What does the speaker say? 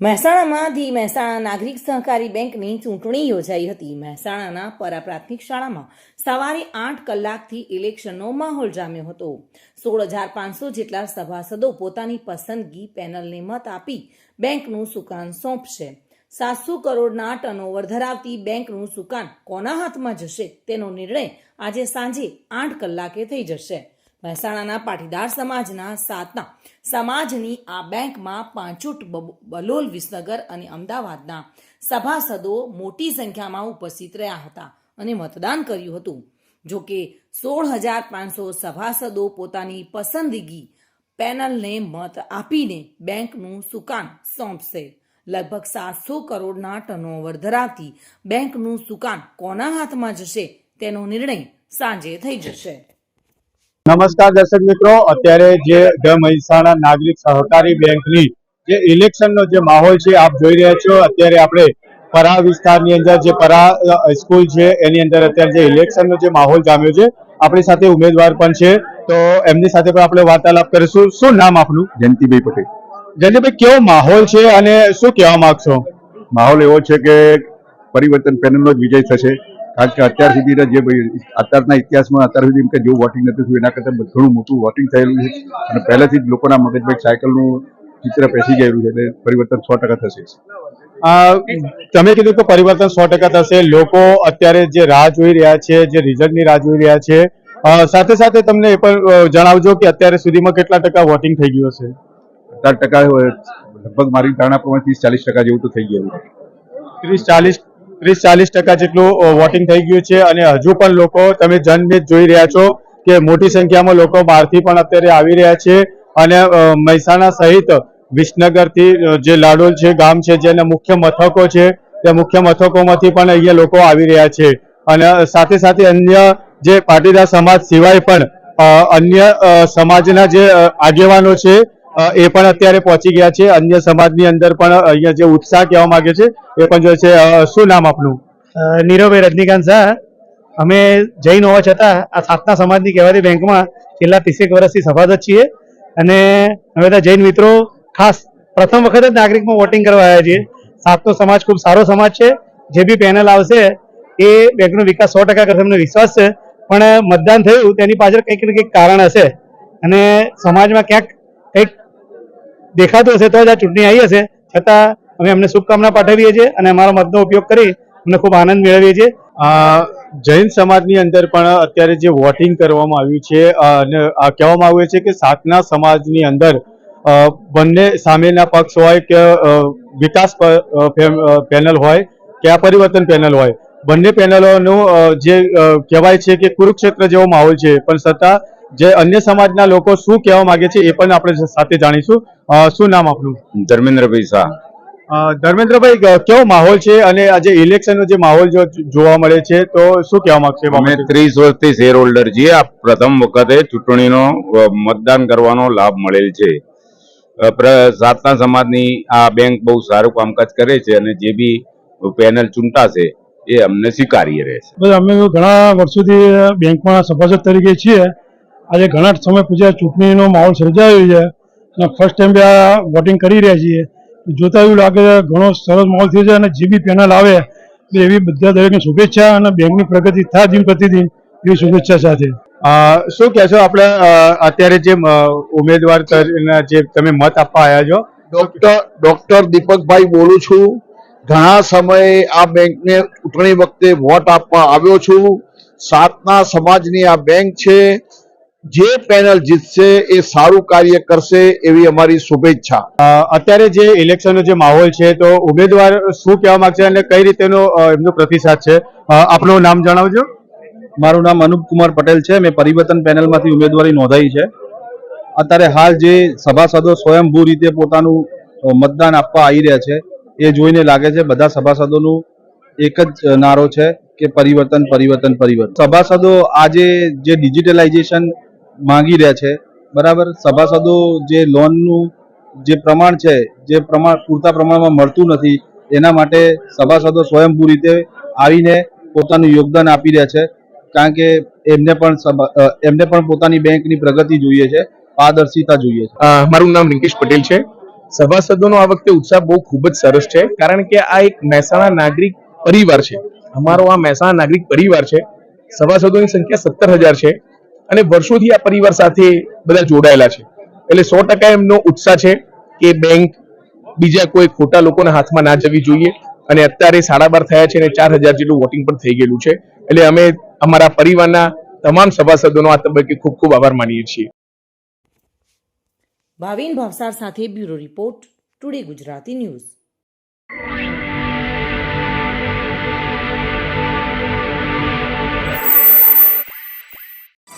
મહેસાણામાં ધી મહેસાણા નાગરિક સહકારી બેંકની ચૂંટણી યોજાઈ હતી. મહેસાણાના પરા પ્રાથમિક શાળામાં સવારે આઠ કલાકથી ઇલેક્શનનો માહોલ જામ્યો હતો. સોળ હજાર પાંચસો જેટલા સભાસદો પોતાની પસંદગી પેનલને મત આપી બેંકનું સુકાન સોંપશે. સાતસો કરોડના ટર્નઓવર ધરાવતી બેંકનું સુકાન કોના હાથમાં જશે તેનો નિર્ણય આજે સાંજે આઠ કલાકે થઈ જશે. મહેસાણાના પાટીદાર સમાજના સાતના. સમાજની આ બેંકમાં પાંચોટ બલોલ વિસનગર અને અમદાવાદના સભાસદો મોટી સંખ્યામાં ઉપસ્થિત રહ્યા હતા અને મતદાન કર્યું હતું. જો કે સોળ હજાર પાંચસો સભાસદો પોતાની પસંદગી પેનલને મત આપીને બેંકનું સુકાન સોંપશે. લગભગ સાતસો કરોડના ટર્નઓવર ધરાવતી બેંકનું સુકાન કોના હાથમાં જશે તેનો નિર્ણય સાંજે થઈ જશે. નમસ્કાર દર્શક મિત્રો. અત્યારે જે ધ મહેસાણા નાગરિક સહકારી બેંકની જે ઇલેક્શનનો જે માહોલ છે આપ જોઈ રહ્યા છો. અત્યારે આપણે પરા વિસ્તારની અંદર જે પરા સ્કૂલ છે એની અંદર અત્યારે જે ઇલેક્શનનો જે માહોલ જામ્યો છે આપણી સાથે ઉમેદવાર પણ છે. તો એમની સાથે પણ આપણે વાર્તાલાપ કરીશું. શું નામ આપનું? જયંતિભાઈ પટેલ. જયંતિભાઈ કેવો માહોલ છે અને શું કહેવા માંગશો? માહોલ એવો છે કે પરિવર્તન પેનલનો જ વિજય થશે. કારણ કે અત્યાર સુધીના જે ભાઈ અત્યારના ઇતિહાસમાં અત્યાર સુધી એમ કે જેવું વોટિંગ નથી થયું એના કરતાં ઘણું મોટું વોટિંગ થયેલું છે. અને પહેલેથી જ લોકોના મગજમાં એક સાયકલનું ચિત્ર પેસી ગયેલું છે એટલે પરિવર્તન સો ટકા થશે. તમે કીધું કે પરિવર્તન સો ટકા થશે. લોકો અત્યારે જે રાહ જોઈ રહ્યા છે જે રિઝલ્ટની રાહ જોઈ રહ્યા છે સાથે સાથે તમને એ પણ જણાવજો કે અત્યારે સુધીમાં કેટલા ટકા વોટિંગ થઈ ગયું હશે? અઢાર ટકા લગભગ મારી ધારણા પ્રમાણે ત્રીસ ચાલીસ ટકા જેવું તો થઈ ગયું. ત્રીસ ચાલીસ ત્રીસ ચાલીસ ટકા જેટલું વોટિંગ થઈ ગયું છે અને હજુ પણ લોકો તમે જનમેદ જોઈ રહ્યા છો કે મોટી સંખ્યામાં લોકો બહારથી પણ અત્યારે આવી રહ્યા છે અને મહેસાણા સહિત વિસનગરથી જે લાડોલ છે, ગામ છે જેના મુખ્ય મથકો છે તે મુખ્ય મથકોમાંથી પણ અહીંયા લોકો આવી રહ્યા છે. અને સાથે સાથે અન્ય જે પાટીદાર સમાજ સિવાય પણ અન્ય સમાજના જે આગેવાનો છે એ પણ અત્યારે પહોંચી ગયા છે. અન્ય સમાજની અંદર પણ અહીંયા જે ઉત્સાહ કહેવા માંગે છે, એ પણ જો છે શું નામ આપનું? નીરવભાઈ રજનીકાંત શાહ. અમે જૈન હોવા છતાં આ સાતના સમાજની કહેવાતી બેંકમાં છેલ્લા ત્રીસેક વર્ષથી સભાસદ છીએ અને અમે બધા જૈન મિત્રો ખાસ પ્રથમ વખત જ નાગરિકમાં વોટિંગ કરવા આવ્યા છીએ. સાતનો સમાજ ખૂબ સારો સમાજ છે. જે બી પેનલ આવશે, એ બેંકનો વિકાસ સો ટકા કરશે, અમને વિશ્વાસ છે. પણ મતદાન થયું, તેની પાછળ કંઈક ને કંઈક કારણ હશે. અને સમાજમાં ક્યાંક કંઈક દેખાતું હશે તો જ આ ચૂંટણી આવી હશે. છતાં અમે અમને શુભકામના પાઠવીએ છીએ અને અમારા મતનો ઉપયોગ કરી અમને ખૂબ આનંદ મેળવીએ છીએ. જૈન સમાજની અંદર પણ અત્યારે જે વોટિંગ કરવામાં આવ્યું છે અને કહેવામાં આવ્યું છે કે સાતના સમાજની અંદર બંને સામેના પક્ષ હોય કે વિકાસ પેનલ હોય કે આ પરિવર્તન પેનલ હોય. બંને પેનલોનું જે કહેવાય છે કે કુરુક્ષેત્ર જેવો માહોલ છે, પણ છતાં જે અન્ય સમાજના લોકો શું કહેવા માંગે છે એ પણ આપણે સાથે જાણીશું. શું નામ આપનું? ધર્મેન્દ્રભાઈ શાહ. અ, ધર્મેન્દ્રભાઈ કેવો માહોલ છે અને આજે ઇલેક્શનનો જે માહોલ જો જોવા મળે છે તો શું કહેવા માંગશે અમે ત્રીસ વર્ષથી શેર હોલ્ડર છીએ. આ પ્રથમ વખતે ચૂંટણીનો મતદાન કરવાનો લાભ મળેલ છે. સાતના સમાજની આ બેંક બહુ સારું કામકાજ કરે છે અને જે બી પેનલ ચૂંટાશે એ અમને સ્વીકાર્ય રહેશે. અમે ઘણા વર્ષોથી બેંકમાં સભાસદ તરીકે છીએ. આજે ઘણા સમય પછી આ ચૂંટણીનો માહોલ સર્જાયો છે અને ફર્સ્ટ ટાઈમ બી આ વોટિંગ કરી રહ્યા છીએ. જોતા એવું લાગે છે ઘણો સરસ માહોલ થયો છે અને જે બી પેનલ આવે એવી બધા દરેકની શુભેચ્છા અને બેંકની પ્રગતિ થાય દિન પ્રતિદિન એવી શુભેચ્છા સાથે. શું કહેશો આપણે અત્યારે જે ઉમેદવાર જે તમે મત આપવા આવ્યા છો? ડોક્ટર ડોક્ટર દીપકભાઈ બોલું છું. ઘણા સમયે આ બેંકને ચૂંટણી વખતે વોટ આપવા આવ્યો છું. સાતના સમાજની આ બેંક છે. જે પેનલ જીતશે એ સારું કાર્ય કરશે એવી અમારી શુભેચ્છા. અત્યારે જે ઇલેક્શનનો જે માહોલ છે તો ઉમેદવાર શું કહેવા માંગશે અને કઈ રીતેનો એમનો પ્રતિસાદ છે? આપનું નામ જણાવજો. મારું નામ અનુપ કુમાર પટેલ છે. મેં પરિવર્તન પેનલમાંથી ઉમેદવારી નોંધાવી છે. અત્યારે હાલ જે સભાસદો સ્વયંભૂ રીતે પોતાનું મતદાન આપવા આવી રહ્યા છે એ જોઈને લાગે છે બધા સભાસદોનું એક જ નારો છે કે પરિવર્તન પરિવર્તન પરિવર્તન. સભાસદો આજે જે ડિજિટલાઇઝેશન માંગી રહ્યા છે. બરાબર? સભાસદો જે લોનનું જે પ્રમાણ છે, જે પ્રમાણ, પૂરતા પ્રમાણમાં મળતું નથી, એના માટે સભાસદો સ્વયંભૂ રીતે આવીને પોતાનું યોગદાન આપી રહ્યા છે. કારણ કે એમને પણ એમને પણ પોતાની બેંકની પ્રગતિ જોઈએ છે, પારદર્શિતા જોઈએ છે. મારું નામ રિંકેશ પટેલ છે. સભાસદોનો આ વખતે ઉત્સાહ બહુ ખૂબ જ સરસ છે, કારણ કે આ એક મહેસાણા નાગરિક પરિવાર છે. અમારો આ મહેસાણા નાગરિક પરિવાર છે. સભાસદોની સંખ્યા સત્તર હજાર છે. અને વર્ષોથી આ પરિવાર સાથે બધા જોડાયેલા છે. એટલે સો ટકા એમનો ઉત્સાહ છે કે બેંક બીજા કોઈ ખોટા લોકોના હાથમાં ના જવી જોઈએ. અને અત્યારે સાડા બાર થયા છે અને ચાર હજાર જેટલું વોટિંગ પણ થઈ ગયેલું છે. એટલે અમે અમારા પરિવારના તમામ સભાસદોનો આ તબક્કે ખૂબ ખૂબ આભાર માનીએ છીએ. ભાવિન ભાવસાર સાથે bureau report, today Gujarati news.